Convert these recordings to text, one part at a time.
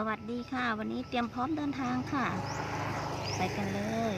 สวัสดีค่ะ วันนี้เตรียมพร้อมเดินทางค่ะ ไปกันเลย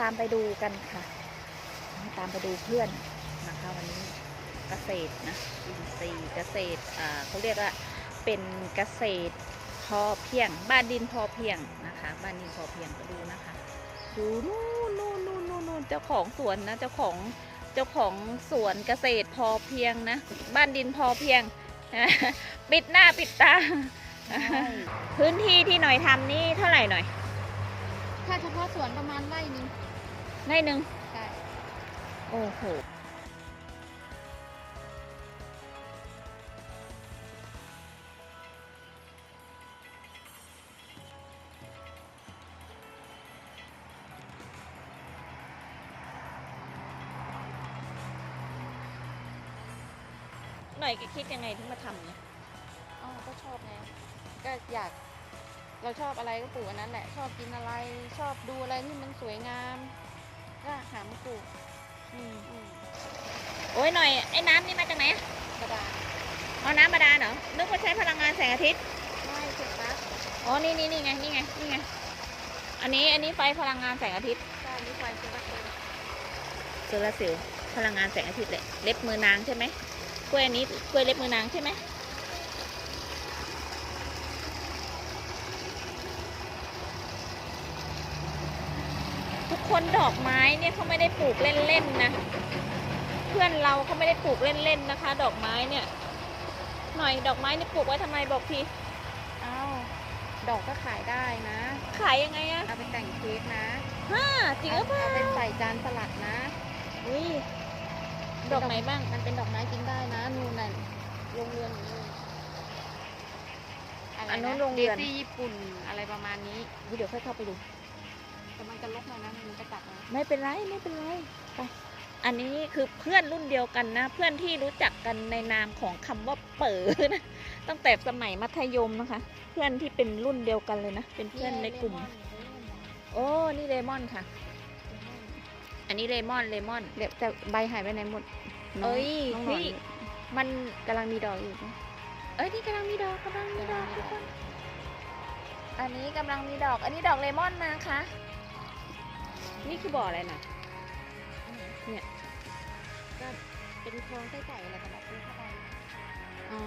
ตามไปดูกันค่ะ ตามไปดูเพื่อนนะคะวันนี้เกษตรนะอินทรีย์เกษตรอ่าเขาเรียกว่าเป็นเกษตรพอเพียง บ้านดินพอเพียงนะคะ บ้านดินพอเพียงก็ดูนะคะดูนู่นนู่นนู่นนู่นนู่นเจ้าของสวนนะเจ้าของเจ้าของสวนเกษตรพอเพียงนะ บ้านดินพอเพียงปิดหน้าปิดตา พื้นที่ที่หน่อยทำนี่เท่าไหร่หน่อย ถ้าเฉพาะสวนประมาณไร่หนึง ในหนึ่งใช่ โอ้โหหน่อยแกคิดยังไงถึงมาทำเนี่ยอ๋อก็ชอบไงก็อยาก เราชอบอะไรก็ปลูกอันนั้นแหละ ชอบกินอะไร ชอบดูอะไรที่มันสวยงาม ก็หามาปลูกอืมอืมโอ้ยหน่อยไอ้น้ำนี่มาจากไหนอะกระดาษเอาน้ำบาดาลเหรอนึกว่าใช้พลังงานแสงอาทิตย์ไม่เสร็จแล้วอ๋อนี่นี่นี่ไงนี่ไงนี่ไงอันนี้อันนี้ไฟพลังงานแสงอาทิตย์ก็มีไฟโซลาร์เซลล์โซลาร์เซลล์พลังงานแสงอาทิตย์เลยเล็บมือนางใช่ไหมกล้วยอันนี้กล้วยเล็บมือนางใช่ไหม คนดอกไม้เนี่ยเขาไม่ได้ปลูกเล่นๆนะ เพื่อนเราเขาไม่ได้ปลูกเล่นๆนะคะ ดอกไม้เนี่ย หน่อยดอกไม้นี่ปลูกไว้ทำไมบอกทีเอ้าดอกก็ขายได้นะ ขายยังไงอะเอาไปแต่งเค้กนะฮ่าจริงหรือเปล่าเอาเป็นใส่จานสลัดนะอุ้ยดอกไหนบ้าง มันเป็นดอกไม้กินได้นะนู่นนั่นโรงเรือนอยู่นู่นอะไรอันนู้นะนโรงเรือนดซี่ญี่ปุ่นอะไรประมาณนี้เดี๋ยวค่อยเข้าไปดูแต่มัน จะลกหน่อยนะมันจะกัดนะไม่เป็นไรไม่เป็นไรไปอันนี้คือเพื่อนรุ่นเดียวกันนะ เพื่อนที่รู้จักกันในนามของคำว่าเป๋อนะตั้งแต่สมัยมัธยมนะคะ เพื่อนที่เป็นรุ่นเดียวกันเลยนะเป็นเพื่อนในกลุ่ม โอ้นี่เลมอนค่ะ อันนี้เลมอนเลมอนเดี๋ยวแต่ใบหายไปไหนหมดน้งเอ้ยน้องหนอนเฮ้ยมันกำลังมีดอกอยู่นะเอ้ยนี่กำลังมีดอกกำลังมีดอกทุกคนอันนี้กำลังมีดอก อันนี้ดอกเลมอนนะคะ นี่คือบ่ออะไรนะก็เป็นคลองไส้ไก่อะไรกันแบบนี้เข้าไป อ๋อ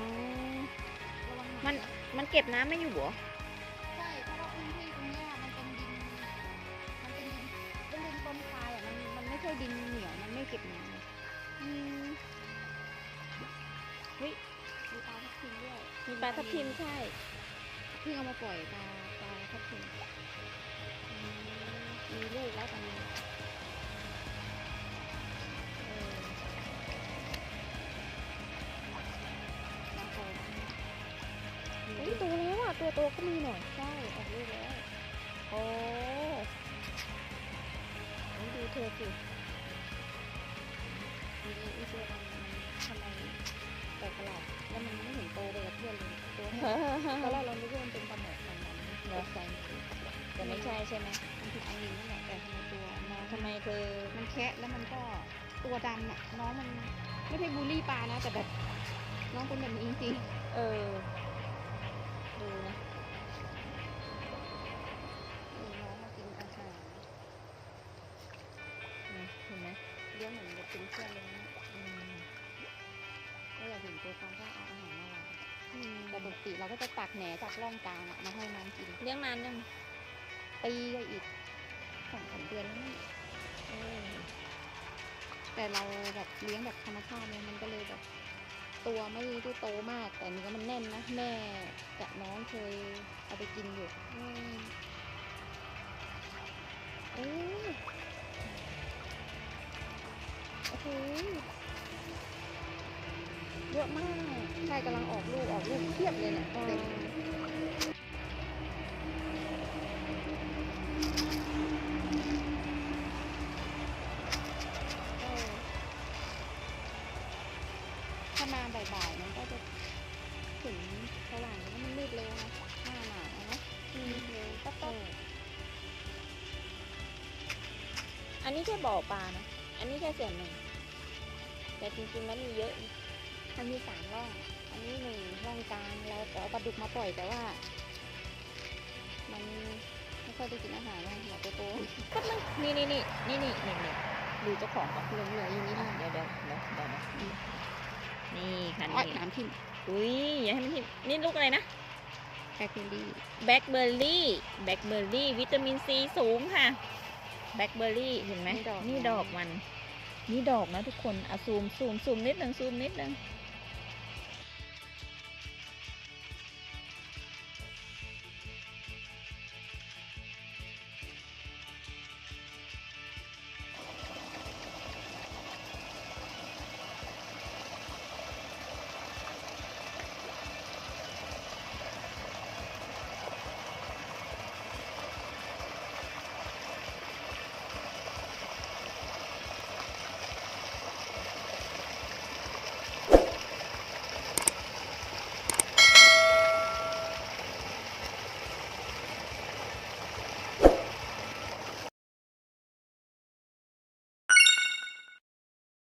ระวังหมันมันเก็บน้ำไม่อยู่เหรอใช่เพราะว่าพื้นที่ตรงเนี้ยมันเป็นดิน มันเป็นดินเป็นดินต้นทรายอะ มัน มันไม่ใช่ดินเหนียว มันไม่เก็บน้ำเลยอืมมีปลาทับทิมด้วยมีปลาทับทิมใช่ เพิ่งเอามาปล่อยปลาปลาทับทิมอืม มีลูกแล้วตอนนี้เออมาโตแล้วเฮ้ยโตแล้วอะ ตัวโตก็มีหน่อยใช่ออกลูกแล้ว โอ้ยดูเธอสิมีอีเจมันทำไมแปลกประหลาดแล้วมันไม่เห็นโตไปกับเพื่อนเลยตัวแค่ตอนแรกเราคิดว่ามันเป็นปลาหมอพันธุ์นั้นตกใจหมดเลย แต่ไม่ใช่ใช่ไหมมันคืออันนี้นั่นแหละแต่ทำไมตัวน้องทำไมเธอมันแคะแล้วมันก็ตัวดำอะน้องมันไม่ใช่บูลลี่ปลานะแต่แบบน้องเป็นแบบนี้จริงเออดูนะๆเออน้องมากินอาหารนี่เห็นไหมเลี้ยงเหมือนกับเป็นเพื่อนเลยนะอืมก็อยากเห็นตัวเขาก็เอาอาหารมาวางอืมแต่ปกติเราก็จะตักแหนจากร่องกลางอะมาให้น้องกินเลี้ยงนานยัง ปีก็อีกสองสามเดือนแล้วนี่เออแต่เราแบบเลี้ยงแบบธรรมชาติเนี่ยมันก็เลยแบบ ตัวไม่ได้โตมาก แต่เนื้อมันแน่นนะแม่กับน้องเคยเอาไปกินอยู่อืมโอ้โอ้โหเยอะมากใช่กำลังออกลูกออกลูกเพียบเลยเนี่ยเต็ม มาบ่ายๆมันก็จะถึงสว่างแล้วมันมืดเร็วนะหน้าหนาวอะเนาะมืดเร็วปั๊บปั๊บอันนี้แค่บ่อปลานะ อันนี้แค่ส่วนหนึ่ง แต่จริงๆแล้วมีเยอะมันมีสามร่อง อันนี้หนึ่งร่องกลางเราจะเอาปลาดุกมาปล่อยแต่ว่า มันไม่ค่อยได้กินอาหารนะหัวโตนี่นี่นี่นี่นี่นี่นี่ดูเจ้าของก่อนๆเหลืองๆอย่างนี้อะนะเดี๋ยวเดี๋ยวเดี๋ยวเดี๋ยว นะนี่ค่ะอ้อยนี่น้ำทิ่มอุ้ยอย่าให้มันทิ่มนี่ลูกอะไรนะแบคทีเรียแบล็คเบอร์รี่แบล็คเบอร์รี่วิตามินซีสูงค่ะแบล็คเบอร์รี่เห็นไหมนี่ดอกมัน นี่ดอกนะทุกคนอะซูมซูมซูมนิดนึงซูมนิดนึงอ